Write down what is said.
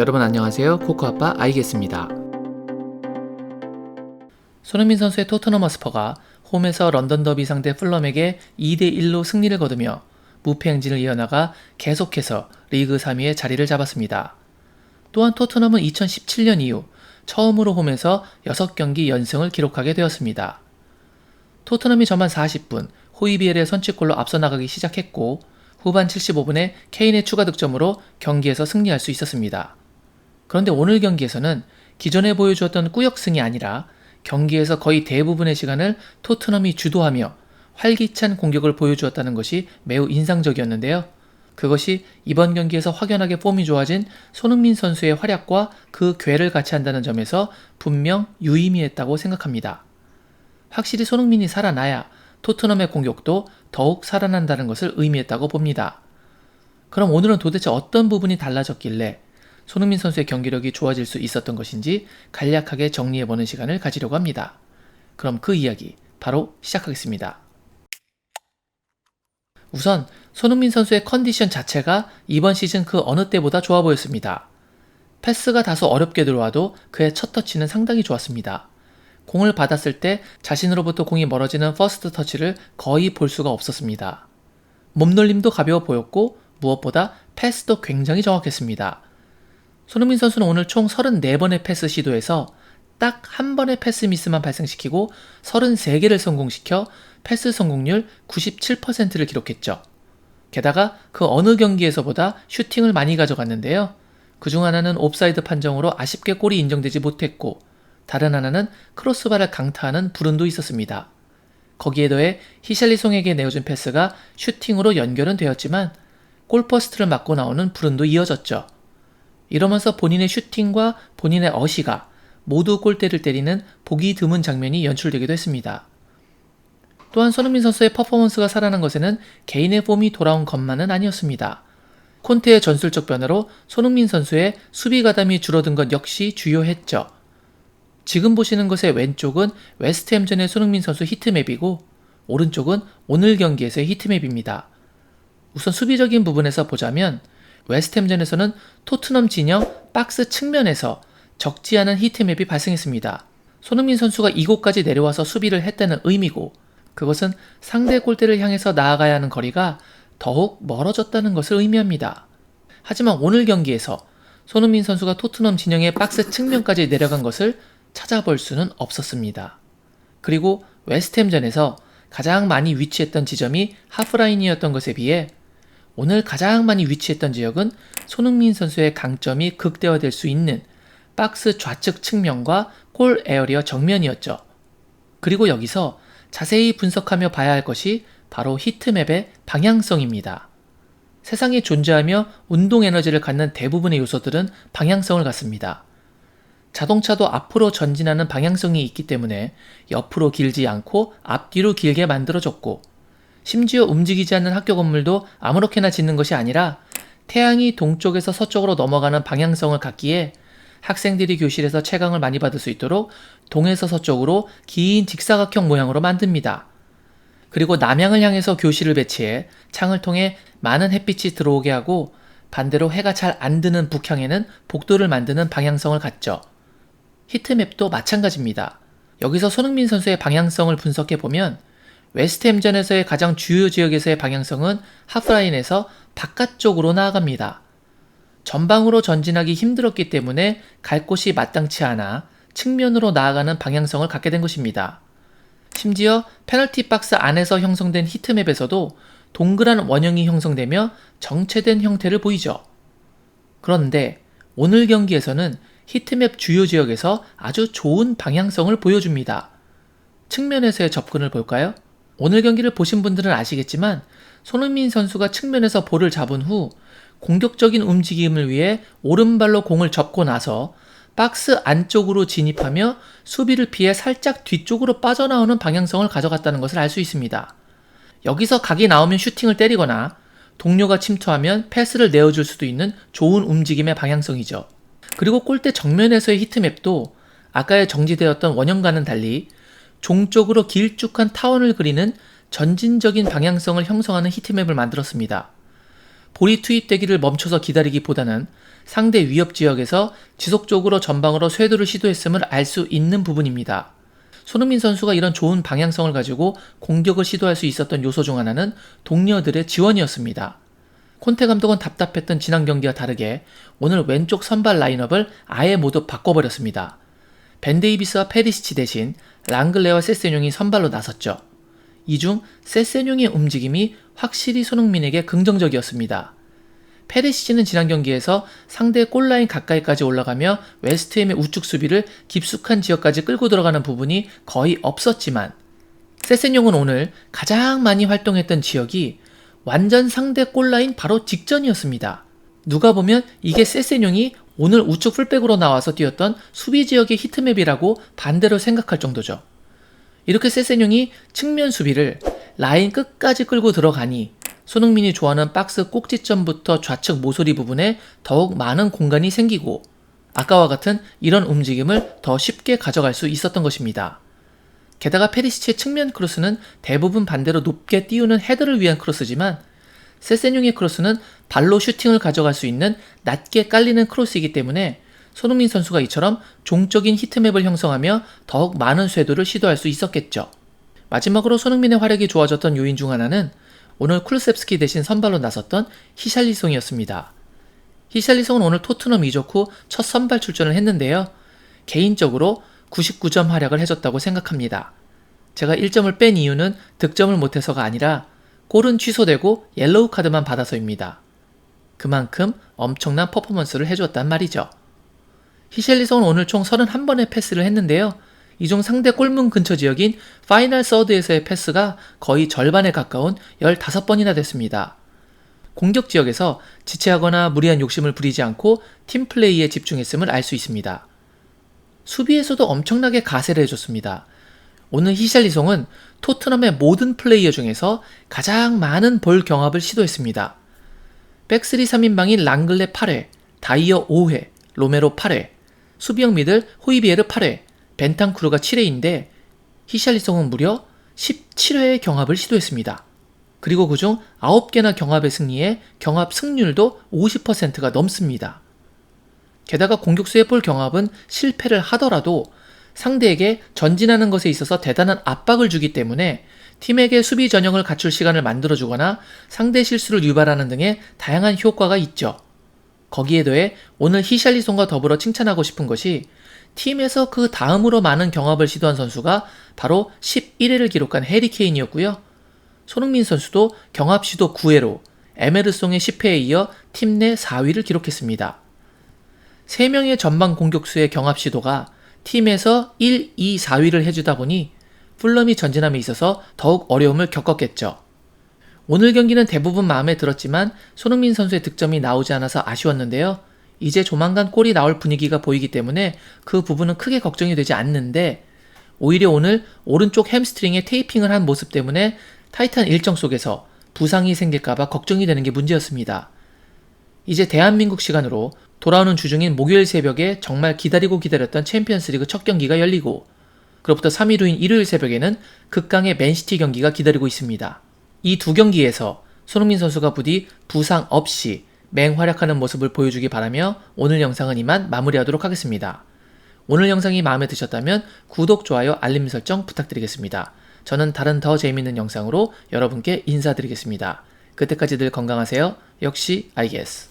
여러분 안녕하세요. 코코아빠 아이겠습니다. 손흥민 선수의 토트넘 허스퍼가 홈에서 런던 더비 상대 풀럼에게 2대1로 승리를 거두며 무패 행진을 이어나가 계속해서 리그 3위에 자리를 잡았습니다. 또한 토트넘은 2017년 이후 처음으로 홈에서 6경기 연승을 기록하게 되었습니다. 토트넘이 전반 40분 호이비엘의 선취골로 앞서 나가기 시작했고 후반 75분에 케인의 추가 득점으로 경기에서 승리할 수 있었습니다. 그런데 오늘 경기에서는 기존에 보여주었던 꾸역승이 아니라 경기에서 거의 대부분의 시간을 토트넘이 주도하며 활기찬 공격을 보여주었다는 것이 매우 인상적이었는데요. 그것이 이번 경기에서 확연하게 폼이 좋아진 손흥민 선수의 활약과 그 괴를 같이 한다는 점에서 분명 유의미했다고 생각합니다. 확실히 손흥민이 살아나야 토트넘의 공격도 더욱 살아난다는 것을 의미했다고 봅니다. 그럼 오늘은 도대체 어떤 부분이 달라졌길래 손흥민 선수의 경기력이 좋아질 수 있었던 것인지 간략하게 정리해보는 시간을 가지려고 합니다. 그럼 그 이야기 바로 시작하겠습니다. 우선 손흥민 선수의 컨디션 자체가 이번 시즌 그 어느 때보다 좋아 보였습니다. 패스가 다소 어렵게 들어와도 그의 첫 터치는 상당히 좋았습니다. 공을 받았을 때 자신으로부터 공이 멀어지는 퍼스트 터치를 거의 볼 수가 없었습니다. 몸놀림도 가벼워 보였고 무엇보다 패스도 굉장히 정확했습니다. 손흥민 선수는 오늘 총 34번의 패스 시도에서 딱 한 번의 패스 미스만 발생시키고 33개를 성공시켜 패스 성공률 97%를 기록했죠. 게다가 그 어느 경기에서보다 슈팅을 많이 가져갔는데요. 그 중 하나는 옵사이드 판정으로 아쉽게 골이 인정되지 못했고 다른 하나는 크로스바를 강타하는 불운도 있었습니다. 거기에 더해 히샬리송에게 내어준 패스가 슈팅으로 연결은 되었지만 골퍼스트를 맞고 나오는 불운도 이어졌죠. 이러면서 본인의 슈팅과 본인의 어시가 모두 골대를 때리는 보기 드문 장면이 연출되기도 했습니다. 또한 손흥민 선수의 퍼포먼스가 살아난 것에는 개인의 폼이 돌아온 것만은 아니었습니다. 콘테의 전술적 변화로 손흥민 선수의 수비 가담이 줄어든 것 역시 주요했죠. 지금 보시는 것의 왼쪽은 웨스트햄전의 손흥민 선수 히트맵이고 오른쪽은 오늘 경기에서의 히트맵입니다. 우선 수비적인 부분에서 보자면 웨스트햄전에서는 토트넘 진영 박스 측면에서 적지 않은 히트맵이 발생했습니다. 손흥민 선수가 이곳까지 내려와서 수비를 했다는 의미고 그것은 상대 골대를 향해서 나아가야 하는 거리가 더욱 멀어졌다는 것을 의미합니다. 하지만 오늘 경기에서 손흥민 선수가 토트넘 진영의 박스 측면까지 내려간 것을 찾아볼 수는 없었습니다. 그리고 웨스트햄전에서 가장 많이 위치했던 지점이 하프라인이었던 것에 비해 오늘 가장 많이 위치했던 지역은 손흥민 선수의 강점이 극대화될 수 있는 박스 좌측 측면과 골 에어리어 정면이었죠. 그리고 여기서 자세히 분석하며 봐야 할 것이 바로 히트맵의 방향성입니다. 세상에 존재하며 운동 에너지를 갖는 대부분의 요소들은 방향성을 갖습니다. 자동차도 앞으로 전진하는 방향성이 있기 때문에 옆으로 길지 않고 앞뒤로 길게 만들어졌고 심지어 움직이지 않는 학교 건물도 아무렇게나 짓는 것이 아니라 태양이 동쪽에서 서쪽으로 넘어가는 방향성을 갖기에 학생들이 교실에서 채광을 많이 받을 수 있도록 동에서 서쪽으로 긴 직사각형 모양으로 만듭니다. 그리고 남향을 향해서 교실을 배치해 창을 통해 많은 햇빛이 들어오게 하고 반대로 해가 잘 안 드는 북향에는 복도를 만드는 방향성을 갖죠. 히트맵도 마찬가지입니다. 여기서 손흥민 선수의 방향성을 분석해 보면 웨스트햄전에서의 가장 주요 지역에서의 방향성은 하프라인에서 바깥쪽으로 나아갑니다. 전방으로 전진하기 힘들었기 때문에 갈 곳이 마땅치 않아 측면으로 나아가는 방향성을 갖게 된 것입니다. 심지어 페널티 박스 안에서 형성된 히트맵에서도 동그란 원형이 형성되며 정체된 형태를 보이죠. 그런데 오늘 경기에서는 히트맵 주요 지역에서 아주 좋은 방향성을 보여줍니다. 측면에서의 접근을 볼까요? 오늘 경기를 보신 분들은 아시겠지만 손흥민 선수가 측면에서 볼을 잡은 후 공격적인 움직임을 위해 오른발로 공을 접고 나서 박스 안쪽으로 진입하며 수비를 피해 살짝 뒤쪽으로 빠져나오는 방향성을 가져갔다는 것을 알 수 있습니다. 여기서 각이 나오면 슈팅을 때리거나 동료가 침투하면 패스를 내어줄 수도 있는 좋은 움직임의 방향성이죠. 그리고 골대 정면에서의 히트맵도 아까의 정지되었던 원형과는 달리 종쪽으로 길쭉한 타원을 그리는 전진적인 방향성을 형성하는 히트맵을 만들었습니다. 볼이 투입되기를 멈춰서 기다리기보다는 상대 위협 지역에서 지속적으로 전방으로 쇄도를 시도했음을 알 수 있는 부분입니다. 손흥민 선수가 이런 좋은 방향성을 가지고 공격을 시도할 수 있었던 요소 중 하나는 동료들의 지원이었습니다. 콘테 감독은 답답했던 지난 경기와 다르게 오늘 왼쪽 선발 라인업을 아예 모두 바꿔버렸습니다. 벤데이비스와 페리시치 대신 랑글레와 세세뇽이 선발로 나섰죠. 이 중 세세뇽의 움직임이 확실히 손흥민에게 긍정적이었습니다. 페리시치는 지난 경기에서 상대 골라인 가까이까지 올라가며 웨스트햄의 우측 수비를 깊숙한 지역까지 끌고 들어가는 부분이 거의 없었지만 세세뇽은 오늘 가장 많이 활동했던 지역이 완전 상대 골라인 바로 직전이었습니다. 누가 보면 이게 세세뇽이 오늘 우측 풀백으로 나와서 뛰었던 수비 지역의 히트맵이라고 반대로 생각할 정도죠. 이렇게 세세뇽이 측면 수비를 라인 끝까지 끌고 들어가니 손흥민이 좋아하는 박스 꼭지점부터 좌측 모서리 부분에 더욱 많은 공간이 생기고 아까와 같은 이런 움직임을 더 쉽게 가져갈 수 있었던 것입니다. 게다가 페리시치의 측면 크로스는 대부분 반대로 높게 띄우는 헤더를 위한 크로스지만 세세뇽의 크로스는 발로 슈팅을 가져갈 수 있는 낮게 깔리는 크로스이기 때문에 손흥민 선수가 이처럼 종적인 히트맵을 형성하며 더욱 많은 쇄도를 시도할 수 있었겠죠. 마지막으로 손흥민의 활약이 좋아졌던 요인 중 하나는 오늘 쿨셉스키 대신 선발로 나섰던 히샬리송이었습니다. 히샬리송은 오늘 토트넘 이적 후 첫 선발 출전을 했는데요. 개인적으로 99점 활약을 해줬다고 생각합니다. 제가 1점을 뺀 이유는 득점을 못해서가 아니라 골은 취소되고 옐로우 카드만 받아서입니다. 그만큼 엄청난 퍼포먼스를 해줬단 말이죠. 히샬리송은 오늘 총 31번의 패스를 했는데요. 이 중 상대 골문 근처 지역인 파이널 서드에서의 패스가 거의 절반에 가까운 15번이나 됐습니다. 공격 지역에서 지체하거나 무리한 욕심을 부리지 않고 팀 플레이에 집중했음을 알 수 있습니다. 수비에서도 엄청나게 가세를 해줬습니다. 오늘 히샬리송은 토트넘의 모든 플레이어 중에서 가장 많은 볼 경합을 시도했습니다. 백스리 3인방인 랑글레 8회, 다이어 5회, 로메로 8회, 수비형 미들 호이비에르 8회, 벤탄크루가 7회인데 히샬리송은 무려 17회의 경합을 시도했습니다. 그리고 그중 9개나 경합의 승리에 경합 승률도 50%가 넘습니다. 게다가 공격수의 볼 경합은 실패를 하더라도 상대에게 전진하는 것에 있어서 대단한 압박을 주기 때문에 팀에게 수비 전형을 갖출 시간을 만들어주거나 상대 실수를 유발하는 등의 다양한 효과가 있죠. 거기에 더해 오늘 히샬리송과 더불어 칭찬하고 싶은 것이 팀에서 그 다음으로 많은 경합을 시도한 선수가 바로 11회를 기록한 해리케인이었고요. 손흥민 선수도 경합 시도 9회로 에메르송의 10회에 이어 팀 내 4위를 기록했습니다. 3명의 전방 공격수의 경합 시도가 팀에서 1, 2, 4위를 해주다 보니 풀럼이 전진함에 있어서 더욱 어려움을 겪었겠죠. 오늘 경기는 대부분 마음에 들었지만 손흥민 선수의 득점이 나오지 않아서 아쉬웠는데요. 이제 조만간 골이 나올 분위기가 보이기 때문에 그 부분은 크게 걱정이 되지 않는데 오히려 오늘 오른쪽 햄스트링에 테이핑을 한 모습 때문에 타이탄 일정 속에서 부상이 생길까봐 걱정이 되는 게 문제였습니다. 이제 대한민국 시간으로 돌아오는 주중인 목요일 새벽에 정말 기다리고 기다렸던 챔피언스리그 첫 경기가 열리고 그로부터 3일 후인 일요일 새벽에는 극강의 맨시티 경기가 기다리고 있습니다. 이 두 경기에서 손흥민 선수가 부디 부상 없이 맹활약하는 모습을 보여주기 바라며 오늘 영상은 이만 마무리하도록 하겠습니다. 오늘 영상이 마음에 드셨다면 구독, 좋아요, 알림 설정 부탁드리겠습니다. 저는 다른 더 재밌는 영상으로 여러분께 인사드리겠습니다. 그때까지 늘 건강하세요. 역시 I guess.